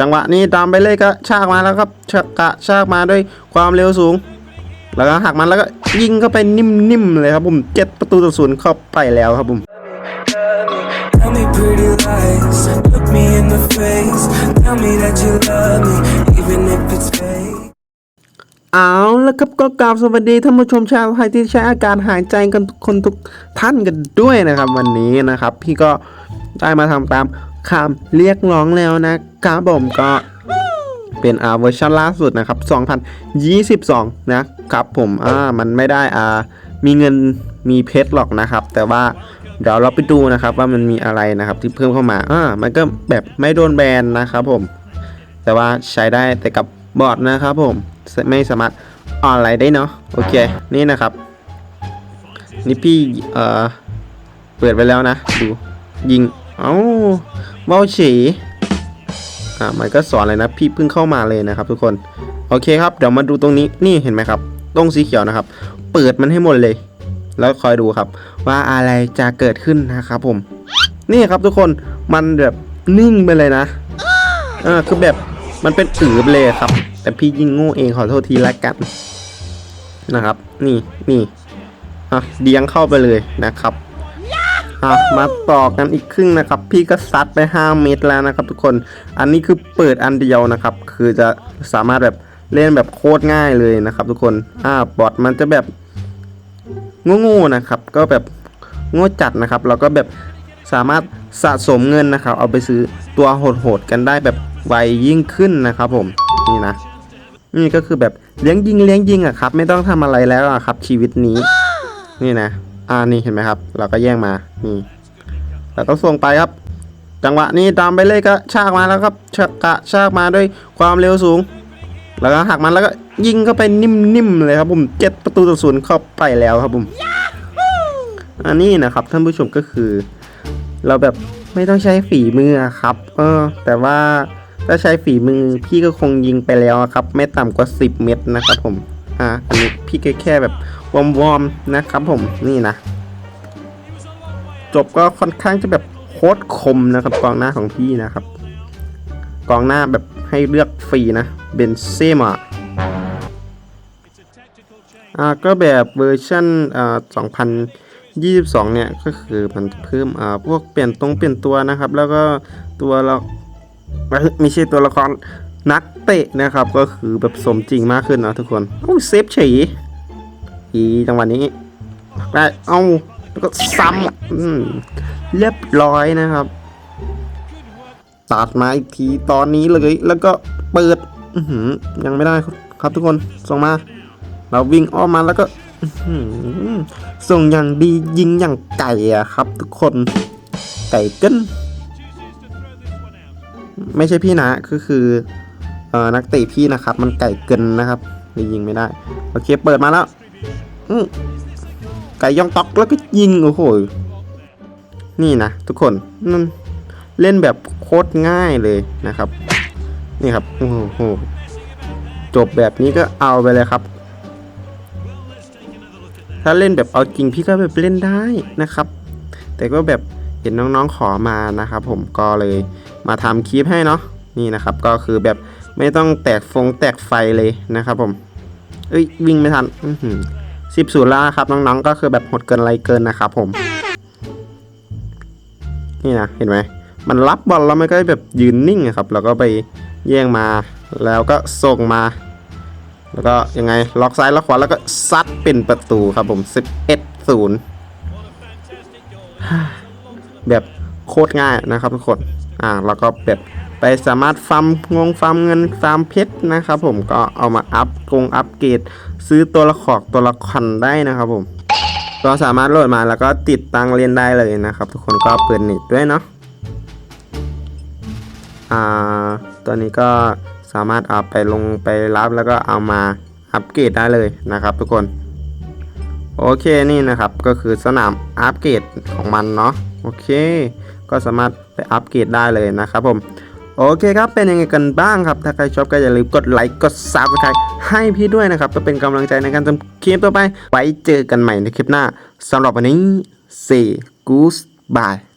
จังหวะนี้ตามไปเลยก็ชากมาแล้วครับชากกะชากมาด้วยความเร็วสูง แล้วก็หักมันแล้วก็ยิงเข้าไปนิ่มๆเลยครับผมเจ็ดประตูต่อศูนย์เข้าไปแล้วครับผม Tell me pretty lies, look me in the face. Tell me that you love me, even if it's fake. เอาแล้วครับก็กราบสวัสดีท่านผู้ชมชาวไทยที่ใช้อาการหายใจกันทุกคนทุกท่านกันด้วยนะครับ วันนี้นะครับ พี่ก็ได้มาทำตาม คำเรียกร้องแล้วนะครับผมก็เป็นอ่าเวอร์ชันล่าสุดนะครับ 2022 นะครับผมอ่ามันไม่ได้อ่ามีเงินมีเพชรหรอกนะครับ แต่ว่าเดี๋ยวเราไปดูนะครับว่ามันมีอะไรนะครับที่เพิ่มเข้ามาอ่ามันก็แบบไม่โดนแบนนะครับผม แต่ว่าใช้ได้แต่กับบอร์ดนะครับผมไม่สามารถออนไลน์ได้เนาะโอเค นี่นะครับ นี่พี่เอ่อเปิดไปแล้วนะ ดูยิง เอ้าเว้าฉีอ่ามันก็สอนเลยนะ พี่เพิ่งเข้ามาเลยนะครับ ทุกคน โอเคครับ เดี๋ยวมาดูตรงนี้ นี่เห็นไหมครับ ตรงสีเขียวนะครับ เปิดมันให้หมดเลย แล้วคอยดูครับ ว่าอะไรจะเกิดขึ้นนะครับผม นี่ครับทุกคน มันแบบนิ่งไปเลยนะเออคือแบบมันเป็นอืบเลยครับ แต่พี่ยิงโง่เองขอโทษทีละกันนะครับ นี่นี่อะเดียงเข้าไปเลยนะครับ อะมาต่อกันอีกครึ่งนะครับ พี่ก็ซัดไป 5 เมตรแล้วนะครับทุกคน อันนี้คือเปิดอันเดียวนะครับ คือจะสามารถแบบเล่นแบบโคตรง่ายเลยนะครับทุกคน อ่าบอทมันจะแบบโง่ๆนะครับ ก็แบบโง่จัดนะครับ เราก็แบบสามารถสะสมเงินนะครับ เอาไปซื้อตัวโหดๆกันได้แบบไวยิ่งขึ้นนะครับ ผม นี่นะ นี่ก็คือแบบเลี้ยงยิงเลี้ยงยิงอะครับ ไม่ต้องทำอะไรแล้วอะครับ ชีวิตนี้ นี่นะ อ่านี่เห็นไหมครับ เราก็แย่งมานี่แล้วก็ส่งไปครับ จังหวะนี้ตามไปเลยก็ชากมาแล้วครับชากกะชากมาด้วยความเร็วสูง แล้วก็หักมันแล้วก็ยิงเข้าไปนิ่มๆเลยครับผมเจ็ดประตูต่อศูนย์เข้าไปแล้วครับผมอันนี้นะครับท่านผู้ชมก็คือ เราแบบไม่ต้องใช้ฝีมือครับเออแต่ว่าถ้าใช้ฝีมือพี่ก็คงยิงไปแล้วครับ ไม่ต่ำกว่า 10 เม็ดนะครับผมอ่าอันนี้พี่ก็แค่แบบ วอร์มๆนะครับผมนี่นะ จบก็ค่อนข้างจะแบบโคตรคมนะครับกองหน้าของพี่นะครับ กองหน้าแบบให้เลือกฟรีนะเบนเซม่าอ่าก็แบบเวอร์ชันอ่า2022 เนี่ย ก็คือมันจะเพิ่มอ่าพวกเปลี่ยนตรงเปลี่ยนตัวนะครับ แล้วก็ตัวเราไม่ใช่ตัวละครนักเตะนะครับ ก็คือแบบสมจริงมากขึ้นนะทุกคนโอ้เซฟเฉย อีจังหวะนี้ได้เอาแล้วก็ซ้ำเรียบร้อยนะครับตัดมาอีกทีตอนนี้เลยแล้วก็เปิดยังไม่ได้ครับทุกคนส่งมา เราวิ่งอ้อมมาแล้วก็ส่งอย่างดียิงอย่างไก่อะครับ ทุกคนไก่กินไม่ใช่พี่นะคือเอ่อนักเตะพี่นะครับ มันไก่เกินนะครับเลยยิงไม่ได้ โอเค เปิดมาแล้ว ไก่ย่องตอกแล้วก็ยิงโอ้โห นี่นะทุกคนนั่นเล่นแบบโคตรง่ายเลยนะครับ นี่ครับโอ้โหจบแบบนี้ก็เอาไปเลยครับ ถ้าเล่นแบบเอาจริงพี่ก็แบบเล่นได้นะครับ แต่ก็แบบเห็นน้องๆขอมานะครับ ผมก็เลยมาทำคลิปให้เนาะนี่นะครับ ก็คือแบบไม่ต้องแตกฟงแตกไฟเลยนะครับผม เอ้ยวิ่งไม่ทันสิบศูนย์ละครับน้องๆก็คือแบบหดเกินอะไรเกินนะครับผม นี่นะเห็นไหมมันรับบอลแล้วมันก็แบบยืนนิ่งครับ แล้วก็ไปแย่งมาแล้วก็ส่งมา แล้วก็ยังไงล็อกซ้ายล็อกขวาแล้วก็ซัดเป็นประตูครับผม11 0แบบโคตรง่ายนะครับทุกคนอ่าแล้วก็แบบ ไปสามารถฟาร์มงงฟาร์มเงินฟาร์มเพชรนะครับผมก็เอามาอัพกงอัพเกรดซื้อตัวละครตัวละครได้นะครับผมก็สามารถโหลดมาแล้วก็ติดตั้งเล่นได้เลยนะครับ ทุกคนก็เปิดเน็ตด้วยเนาะอ่าตัวนี้ก็สามารถเอาไปลงไปรับแล้วก็เอามาอัปเกรดได้เลยนะครับ ทุกคนโอเคนี่นะครับก็คือสนามอัปเกรดของมันเนาะโอเค ก็สามารถไปอัปเกรดได้เลยนะครับผม โอเคครับ เป็นยังไงกันบ้างครับ ถ้าใครชอบก็อย่าลืมกดไลค์ กดซับสไครต์ให้พี่ด้วยนะครับเพื่อเป็นกำลังใจในการทำคลิปต่อไป ไว้เจอกันใหม่ในคลิปหน้าสำหรับวันนี้ See goodbye